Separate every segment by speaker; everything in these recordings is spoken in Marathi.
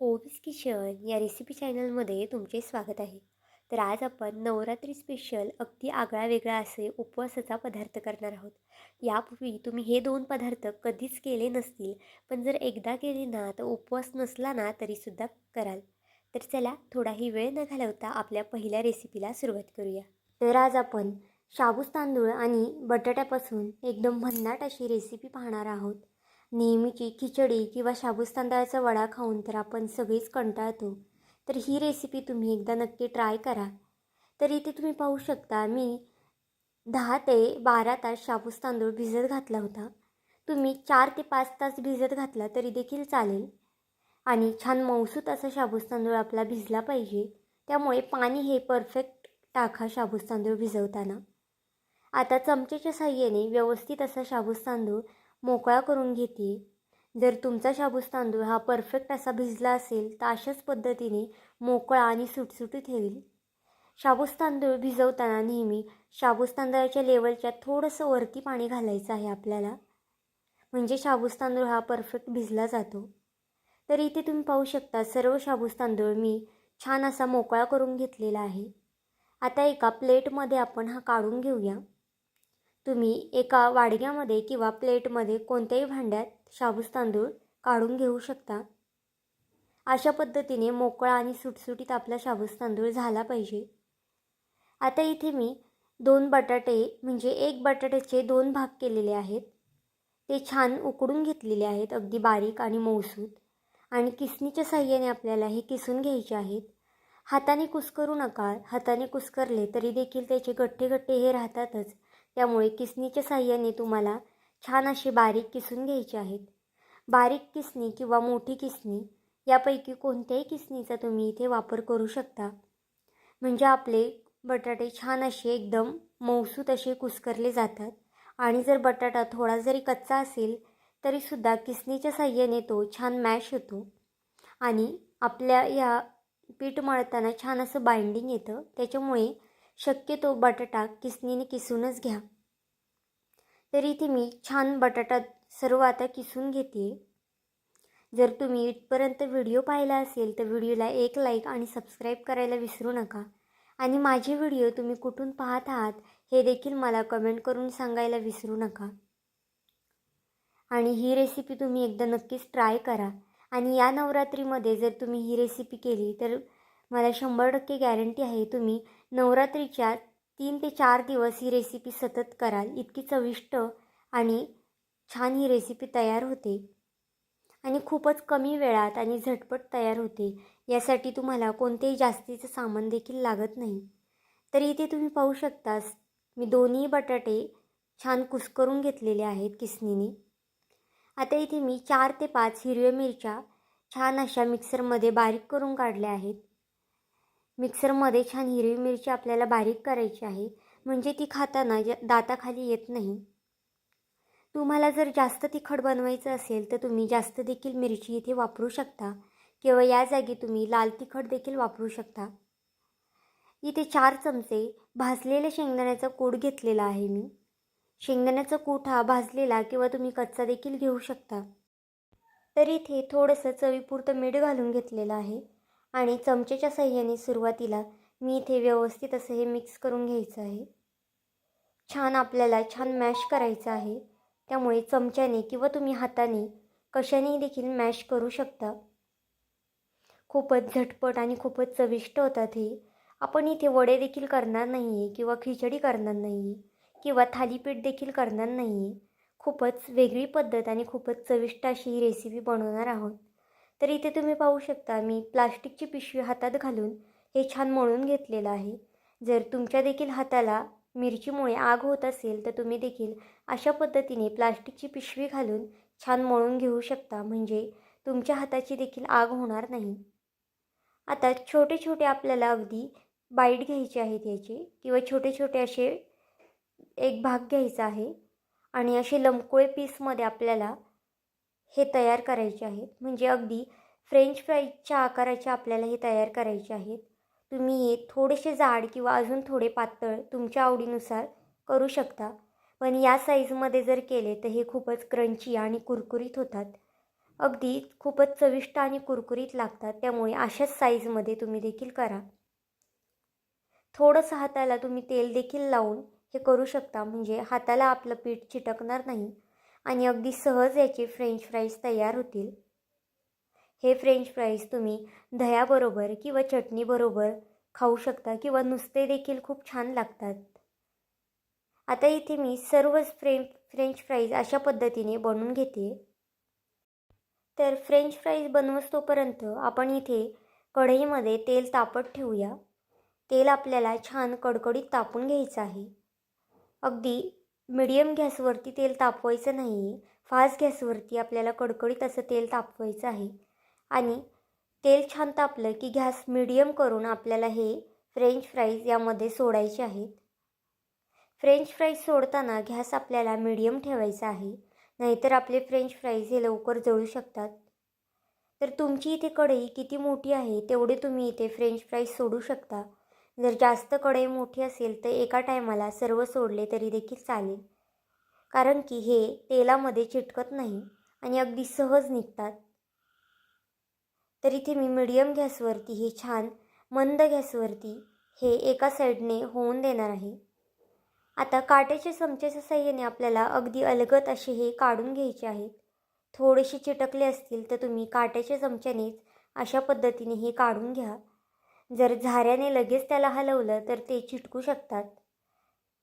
Speaker 1: ओवीस किचन या रेसिपी चॅनलमध्ये तुमचे स्वागत आहे. तर आज आपण नवरात्री स्पेशल अगदी आगळा वेगळा असे उपवासाचा पदार्थ करणार आहोत. यापूर्वी तुम्ही हे दोन पदार्थ कधीच केले नसतील पण जर एकदा केले ना तर उपवास नसला ना तरीसुद्धा कराल. तर चला थोडाही वेळ न घालवता आपल्या पहिल्या रेसिपीला सुरुवात करूया. तर आज आपण शाबूस तांदूळ आणि बटाट्यापासून एकदम भन्नाट अशी रेसिपी पाहणार आहोत. नेहमीची खिचडी किंवा शाबूस तांदळाचा वडा खाऊन तर आपण सगळीच कंटाळतो. तर ही रेसिपी तुम्ही एकदा नक्की ट्राय करा. तर इथे तुम्ही पाहू शकता मी दहा ते बारा तास शाबूस तांदूळ भिजत घातला होता. तुम्ही चार ते पाच तास भिजत घातला तरी देखील चालेल. आणि छान मौसूत असा शाबूस तांदूळ आपला भिजला पाहिजे. त्यामुळे पाणी हे परफेक्ट टाका शाबूस तांदूळ भिजवताना. आता चमचेच्या साह्याने व्यवस्थित असा शाबूस तांदूळ मोकळा करून घेते. जर तुमचा शाबूस तांदूळ हा परफेक्ट असा भिजला असेल तर अशाच पद्धतीने मोकळा आणि सुटसुटीत होईल शाबूस तांदूळ भिजवताना नेहमी शाबूस तांदळाच्या लेवलच्या थोडंसं वरती पाणी घालायचं आहे आपल्याला. म्हणजे शाबूस तांदूळ हा परफेक्ट भिजला जातो. तर इथे तुम्ही पाहू शकता सर्व शाबूस तांदूळ मी छान असा मोकळा करून घेतलेला आहे. आता एका प्लेटमध्ये आपण हा काढून घेऊया. तुम्ही एका वाडग्यामध्ये किंवा प्लेटमध्ये कोणत्याही भांड्यात शाबूस तांदूळ काढून घेऊ शकता. अशा पद्धतीने मोकळा आणि सुटसुटीत आपला शाबूस तांदूळ झाला पाहिजे. आता इथे मी दोन बटाटे म्हणजे एक बटाट्याचे दोन भाग केलेले आहेत. ते छान उकडून घेतलेले आहेत अगदी बारीक आणि मऊसूत. आणि किसणीच्या साह्याने आपल्याला हे किसून घ्यायचे आहेत. हाताने कुस्करू नका हाताने कुस्करले तरी देखील त्याचे गठ्ठे गठ्ठे हे राहतातच. त्यामुळे किसनीच्या साह्याने तुम्हाला छान असे बारीक किसून घ्यायचे आहेत. बारीक किसणी किंवा मोठी किसणी यापैकी कोणत्याही किसणीचा तुम्ही इथे वापर करू शकता. म्हणजे आपले बटाटे छान असे एकदम मौसूत असे कुस्करले जातात आणि जर बटाटा थोडा जरी कच्चा असेल तरीसुद्धा किसनीच्या साह्याने तो छान मॅश होतो. आणि आपल्या या पीठ मळताना छान असं बाइंडिंग येतं. त्याच्यामुळे शक्यतो बटाटा किसणीने किसूनच घ्या. तर इथे मी छान बटाटा सर्व आता किसून घेते. जर तुम्ही इथपर्यंत व्हिडिओ पाहिला असेल तर व्हिडिओला एक लाईक आणि सबस्क्राईब करायला विसरू नका. आणि माझे व्हिडिओ तुम्ही कुठून पाहत आहात हे देखील मला कमेंट करून सांगायला विसरू नका. आणि ही रेसिपी तुम्ही एकदा नक्कीच ट्राय करा. आणि या नवरात्रीमध्ये जर तुम्ही ही रेसिपी केली तर मला शंभर टक्के गॅरंटी आहे तुम्ही नवरात्रीच्या तीन ते चार दिवस ही रेसिपी सतत कराल. इतकी चविष्ट आणि छान ही रेसिपी तयार होते. आणि खूपच कमी वेळात आणि झटपट तयार होते. यासाठी तुम्हाला कोणतेही जास्तीचं सामान देखील लागत नाही. तर इथे तुम्ही पाहू शकतास मी दोन्ही बटाटे छान कुस्करून घेतलेले आहेत किसनीने. आता इथे मी चार ते पाच हिरव्या मिरच्या छान अशा मिक्सरमध्ये बारीक करून काढल्या आहेत. मिक्सरमध्ये छान हिरवी मिरची आपल्याला बारीक करायची आहे. म्हणजे ती खाताना ज दाताखाली येत नाही. तुम्हाला जर जास्त तिखट बनवायचं असेल तर तुम्ही जास्त देखील मिरची इथे वापरू शकता. किंवा या जागी तुम्ही लाल तिखट देखील वापरू शकता. इथे चार चमचे भाजलेल्या शेंगदाण्याचा कूट घेतलेला आहे मी. शेंगदाण्याचा कूट हा भाजलेला किंवा तुम्ही कच्चा देखील घेऊ शकता. तर इथे थोडंसं चवीपुरतं मीठ घालून घेतलेलं आहे. आणि चमचेच्या साह्याने सुरुवातीला मी इथे व्यवस्थित असं हे मिक्स करून घ्यायचं आहे. छान आपल्याला छान मॅश करायचं आहे. त्यामुळे चमच्याने किंवा तुम्ही हाताने कशाने देखील मॅश करू शकता. खूपच झटपट आणि खूपच चविष्ट होतात हे. आपण इथे वडे देखील करणार नाही आहे किंवा खिचडी करणार नाही आहे किंवा थालीपीठ देखील करणार नाही आहे खूपच वेगळी पद्धत आणि खूपच चविष्ट अशी ही रेसिपी बनवणार आहोत. तर इथे तुम्ही पाहू शकता मी प्लास्टिकची पिशवी हातात घालून हे छान मळून घेतलेलं आहे. जर तुमच्या देखील हाताला मिरचीमुळे आग होत असेल तर तुम्ही देखील अशा पद्धतीने प्लास्टिकची पिशवी घालून छान मळून घेऊ शकता म्हणजे तुमच्या हाताची देखील आग होणार नाही. आता छोटे छोटे आपल्याला अगदी बाईट घ्यायचे आहेत याचे किंवा छोटे छोटे असे एक भाग घ्यायचा आहे. आणि असे लमकोळे पीसमध्ये आपल्याला हे तयार करायचे आहेत. म्हणजे अगदी फ्रेंच फ्राईजच्या आकाराचे आपल्याला हे तयार करायचे आहेत. तुम्ही हे थोडेसे जाड किंवा अजून थोडे पातळ तुमच्या आवडीनुसार करू शकता. पण या साईजमध्ये जर केले तर हे खूपच क्रंची आणि कुरकुरीत होतात. अगदी खूपच चविष्ट आणि कुरकुरीत लागतात. त्यामुळे अशाच साईजमध्ये तुम्ही देखील करा. थोडंसं हाताला तुम्ही तेल देखील लावून हे करू शकता. म्हणजे हाताला आपलं पीठ चिटकणार नाही. आणि अगदी सहज याचे फ्रेंच फ्राईज तयार होतील. हे फ्रेंच फ्राईज तुम्ही दह्याबरोबर किंवा चटणीबरोबर खाऊ शकता किंवा नुसते देखील खूप छान लागतात. आता इथे मी सर्वच फ्रेंच फ्रेंच फ्राईज अशा पद्धतीने बनवून घेते. तर फ्रेंच फ्राईज बनवसतोपर्यंत आपण इथे कढईमध्ये तेल तापत ठेवूया. तेल आपल्याला छान कडकडीत तापून घ्यायचं आहे. अगदी मिडियम गॅसवरती तेल तापवायचं नाही. फास्ट गॅसवरती आपल्याला कडकडीत असं तेल तापवायचं आहे. आणि तेल छान तापलं की गॅस मिडियम करून आपल्याला हे फ्रेंच फ्राईज यामध्ये सोडायचे आहेत. फ्रेंच फ्राईज सोडताना गॅस आपल्याला मिडियम ठेवायचा आहे. नाहीतर आपले फ्रेंच फ्राईज हे लवकर जळू शकतात. तर तुमची इथे कढई किती मोठी आहे तेवढे तुम्ही इथे फ्रेंच फ्राईज सोडू शकता. जर जास्त कढई मोठी असेल तर एका टायमाला सर्व सोडले तरी देखील चालेल. कारण की हे तेलामध्ये चिटकत नाही आणि अगदी सहज निघतात. तर इथे मी मिडियम गॅसवरती हे छान मंद गॅसवरती हे एका साईडने होऊन देणार आहे. आता काट्याच्या चमच्याच्या साह्याने आपल्याला अगदी अलगत असे हे काढून घ्यायचे आहेत. थोडेसे चिटकले असतील तर तुम्ही काट्याच्या चमच्यानेच अशा पद्धतीने हे काढून घ्या. जर झाऱ्याने लगेच त्याला हलवलं तर ते चिटकू शकतात.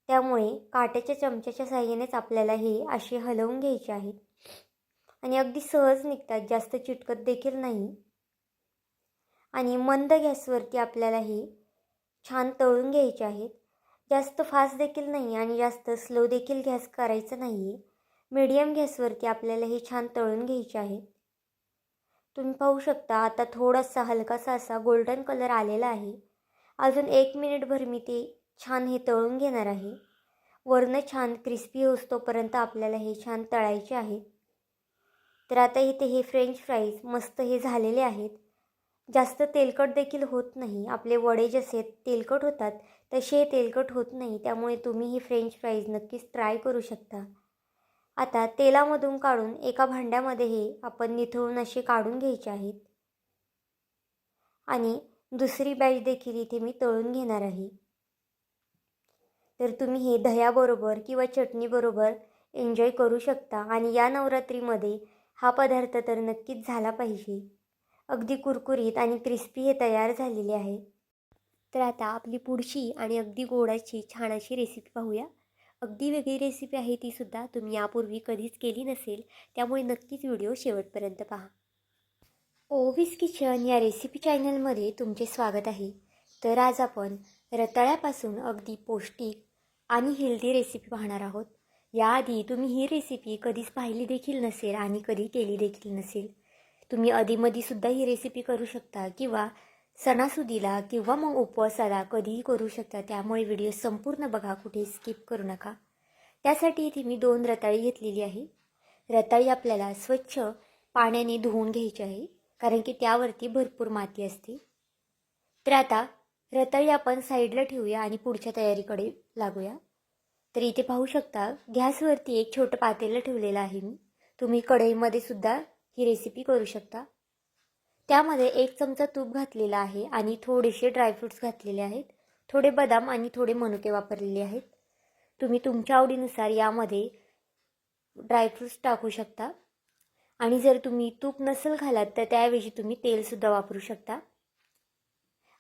Speaker 1: त्यामुळे काट्याच्या चमच्याच्या साह्यानेच आपल्याला हे असे हलवून घ्यायचे आहेत. आणि अगदी सहज निघतात जास्त चिटकत देखील नाही. आणि मंद गॅसवरती आपल्याला हे छान तळून घ्यायचे आहेत. जास्त फास्ट देखील नाही आणि जास्त स्लो देखील गॅस करायचं नाही आहे मीडियम गॅसवरती आपल्याला हे छान तळून घ्यायचे आहेत. तुम्ही पाहू शकता आता थोडासा हलकासा असा गोल्डन कलर आलेला आहे. अजून एक मिनिटभर मी ते छान हे तळून घेणार आहे. वरनं छान क्रिस्पी होतोपर्यंत आपल्याला हे छान तळायचे आहे. तर आता इथे हे फ्रेंच फ्राईज मस्त हे झालेले आहेत. जास्त तेलकट देखील होत नाही. आपले वडे जसे तेलकट होतात तसे हे तेलकट होत नाही. त्यामुळे तुम्ही ही फ्रेंच फ्राईज नक्कीच ट्राय करू शकता. आता तेलामधून काढून एका भांड्यामध्ये हे आपण निथळून असे काढून घ्यायचे आहेत. आणि दुसरी बॅच देखील इथे मी तळून घेणार आहे. तर तुम्ही हे दह्याबरोबर किंवा चटणीबरोबर एन्जॉय करू शकता आणि या नवरात्रीमध्ये हा पदार्थ तर नक्कीच झाला पाहिजे. अगदी कुरकुरीत आणि क्रिस्पी हे तयार झालेले आहे. तर आता आपली पुढची आणि अगदी गोडाची छान अशी रेसिपी पाहूया. अगदी वेगळी रेसिपी आहे तीसुद्धा तुम्ही यापूर्वी कधीच केली नसेल त्यामुळे नक्कीच व्हिडिओ शेवटपर्यंत पहा. ओव्हिस किचन या रेसिपी चॅनलमध्ये तुमचे स्वागत आहे. तर आज आपण रताळ्यापासून अगदी पौष्टिक आणि हेल्दी रेसिपी पाहणार आहोत. याआधी तुम्ही ही रेसिपी कधीच पाहिली देखील नसेल आणि कधी केली देखील नसेल. तुम्ही अधीमधीसुद्धा ही रेसिपी करू शकता किंवा सणासुदीला किंवा मग उपवासाला कधीही करू शकता त्यामुळे व्हिडिओ संपूर्ण बघा कुठे स्किप करू नका. त्यासाठी इथे मी दोन रताळी घेतलेली आहे. रताळी आपल्याला स्वच्छ पाण्याने धुवून घ्यायची आहे कारण की त्यावरती भरपूर माती असते. तर आता रताळी आपण साईडला ठेवूया आणि पुढच्या तयारीकडे लागूया. तर इथे पाहू शकता गॅसवरती एक छोटं पातेलं ठेवलेलं आहे मी. तुम्ही कढईमध्ये सुद्धा ही रेसिपी करू शकता. त्यामध्ये एक चमचा तूप घातलेला आहे आणि थोडेसे ड्रायफ्रूट्स घातलेले आहेत. थोडे बदाम आणि थोडे मनुके वापरलेले आहेत. तुम्ही तुमच्या आवडीनुसार यामध्ये ड्रायफ्रूट्स टाकू शकता. आणि जर तुम्ही तूप नसेल घालात तर त्याऐवजी तुम्ही तेलसुद्धा वापरू शकता.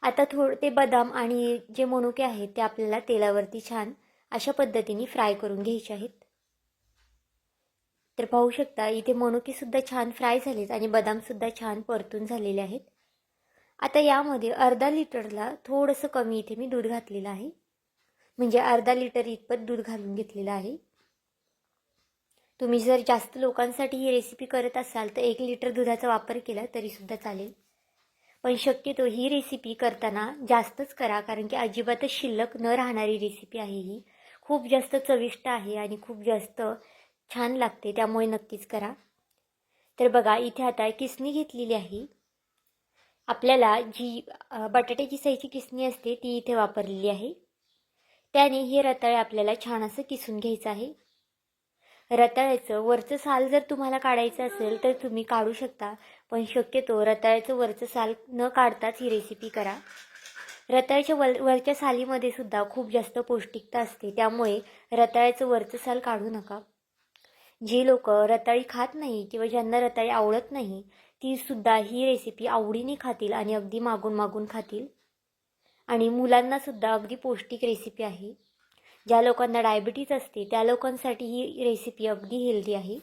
Speaker 1: आता थोडं ते बदाम आणि जे मनुके आहेत ते आपल्याला तेलावरती छान अशा पद्धतीने फ्राय करून घ्यायचे आहेत. तर पाहू शकता इथे मनुकेसुद्धा छान फ्राय झालेत आणि बदामसुद्धा छान परतून झालेले आहेत. आता यामध्ये अर्धा लिटरला थोडंसं कमी इथे मी दूध घातलेलं आहे. म्हणजे अर्धा लिटर इतपत दूध घालून घेतलेलं आहे. तुम्ही जर जास्त लोकांसाठी ही रेसिपी करत असाल तर एक लिटर दुधाचा वापर केला तरीसुद्धा चालेल. पण शक्यतो ही रेसिपी करताना जास्तच करा कारण की अजिबातच शिल्लक न राहणारी रेसिपी आहे ही. खूप जास्त चविष्ट आहे आणि खूप जास्त छान लागते त्यामुळे नक्कीच करा. तर बघा इथे आता किसणी घेतलेली आहे. आपल्याला जी बटाट्याची साईची किसणी असते ती इथे वापरलेली आहे. त्याने हे रताळे आपल्याला छान असं किसून घ्यायचं आहे. रताळ्याचं वरचं साल जर तुम्हाला काढायचं असेल तर तुम्ही काढू शकता पण शक्यतो रताळ्याचं वरचं साल न काढताच ही रेसिपी करा. रताळ्याच्या वर वरच्या सालीमध्ये सुद्धा खूप जास्त पौष्टिकता असते त्यामुळे रताळ्याचं वरचं साल काढू नका. जी लोक रताळी खात नाही किंवा ज्यांना रताळी आवडत नाही ती सुद्धा ही रेसिपी आवडीने खातील आणि अगदी मागून मागून खातील. आणि मुलांना सुद्धा अगदी पौष्टिक रेसिपी आहे. ज्या लोकांना डायबिटीज असते त्या लोकांसाठी ही रेसिपी अगदी हेल्दी आहे.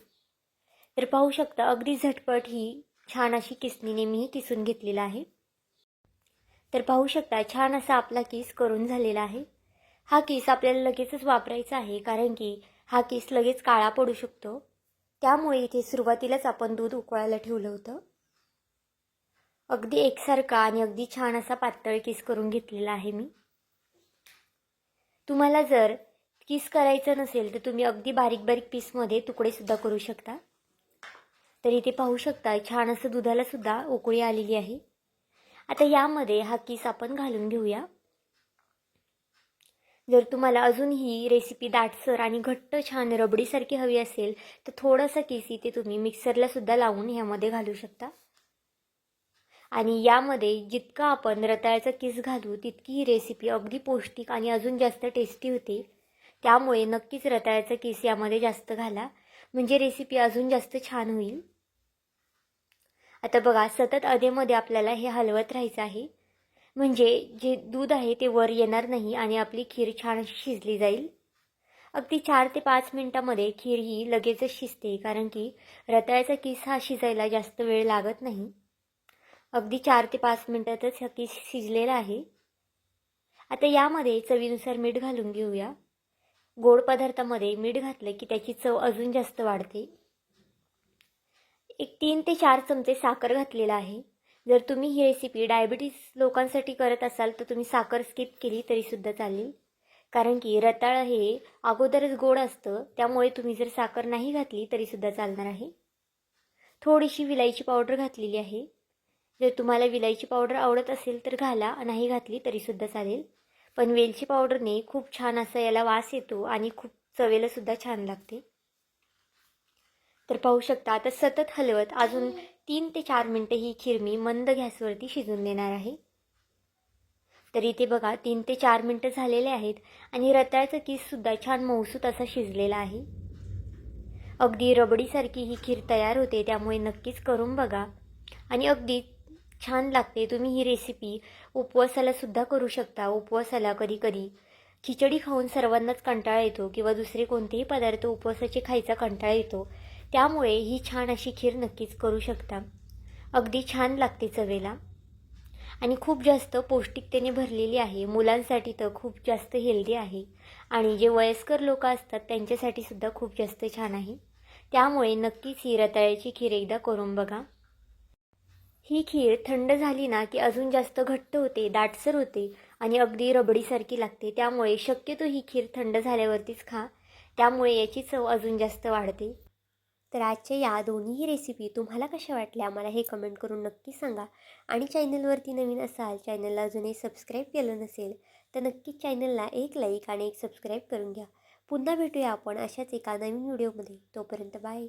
Speaker 1: तर पाहू शकता अगदी झटपट ही छान अशी किसणीने मीही किसून घेतलेला आहे. तर पाहू शकता छान असा आपला किस करून झालेला आहे. हा किस आपल्याला लगेचच वापरायचा आहे कारण की हा केस लगेच काळा पडू शकतो. त्यामुळे इथे सुरुवातीलाच आपण दूध उकळायला ठेवलं होतं. अगदी एकसारखा आणि अगदी छान असा पातळ किस करून घेतलेला आहे मी. तुम्हाला जर किस करायचं नसेल तर तुम्ही अगदी बारीक बारीक पीसमध्ये तुकडेसुद्धा करू शकता. तर इथे पाहू शकता छान असं दुधालासुद्धा उकळी आलेली आहे. आता यामध्ये हा किस आपण घालून घेऊया. जर तुम्हाला अजून ही रेसिपी दाटसर आणि घट्ट छान रबडीसारखी हवी असेल तर थोडासा केस इथे तुम्ही मिक्सरलासुद्धा लावून ह्यामध्ये घालू शकता. आणि यामध्ये जितका आपण रताळ्याचा किस घालू तितकी ही रेसिपी अगदी पौष्टिक आणि अजून जास्त टेस्टी होते. त्यामुळे नक्कीच रताळ्याचा किस यामध्ये जास्त घाला. म्हणजे रेसिपी अजून जास्त छान होईल. आता बघा सतत अधेमध्ये आपल्याला हे हलवत राहायचं आहे. म्हणजे जे दूध आहे ते वर येणार नाही आणि आपली खीर छान शिजली जाईल. अगदी चार ते पाच मिनटामध्ये खीर ही लगेचच शिजते कारण की रताळ्याचा किस हा शिजायला जास्त वेळ लागत नाही. अगदी चार ते पाच मिनटातच हा किस शिजलेला आहे. आता यामध्ये चवीनुसार मीठ घालून घेऊया. गोड पदार्थामध्ये मीठ घातलं की त्याची चव अजून जास्त वाढते. एक तीन ते चार चमचे साखर घातलेला आहे. जर तुम्ही ही रेसिपी डायबिटीस लोकांसाठी करत असाल तर तुम्ही साखर स्किप केली तरीसुद्धा चालेल. कारण की रताळ हे अगोदरच गोड असतं त्यामुळे तुम्ही जर साखर नाही घातली तरीसुद्धा चालणार आहे. थोडीशी विलायची पावडर घातलेली आहे. जर तुम्हाला विलायची पावडर आवडत असेल तर घाला नाही घातली तरीसुद्धा चालेल. पण वेलची पावडरने खूप छान असा याला वास येतो आणि खूप चवेलासुद्धा छान लागते. तर पाहू शकता आता सतत हलवत अजून तीन ते चार मिनटं ही खीर मी मंद गॅसवरती शिजून देणार आहे. तर इथे बघा तीन ते चार मिनटं झालेले आहेत आणि रताळ्याचा किससुद्धा छान मौसूत असा शिजलेला आहे. अगदी रबडीसारखी ही खीर तयार होते त्यामुळे नक्कीच करून बघा. आणि अगदी छान लागते तुम्ही ही रेसिपी उपवासाला सुद्धा करू शकता. उपवासाला कधी कधी खिचडी खाऊन सर्वांनाच कंटाळा येतो किंवा दुसरे कोणतेही पदार्थ उपवासाचे खायचा कंटाळा येतो. त्यामुळे ही छान अशी खीर नक्कीच करू शकता. अगदी छान लागते चवेला. आणि खूप जास्त पौष्टिकतेने भरलेली आहे. मुलांसाठी तर खूप जास्त हेल्दी आहे. आणि जे वयस्कर लोक असतात त्यांच्यासाठी सुद्धा खूप जास्त छान आहे. त्यामुळे नक्कीच ही रताळ्याची खीर एकदा करून बघा. ही खीर थंड झाली ना की अजून जास्त घट्ट होते दाटसर होते आणि अगदी रबडीसारखी लागते. त्यामुळे शक्यतो ही खीर थंड झाल्यावरतीच खा. त्यामुळे याची चव अजून जास्त वाढते. तर आजच्या या दोन्हीही रेसिपी तुम्हाला कशा वाटल्या मला हे कमेंट करून नक्की सांगा. आणि चॅनलवरती नवीन असाल चॅनलला अजूनही सबस्क्राईब केलं नसेल तर नक्कीच चॅनलला एक लाईक आणि एक सबस्क्राईब करून घ्या. पुन्हा भेटूया आपण अशाच एका नवीन व्हिडिओमध्ये तोपर्यंत बाय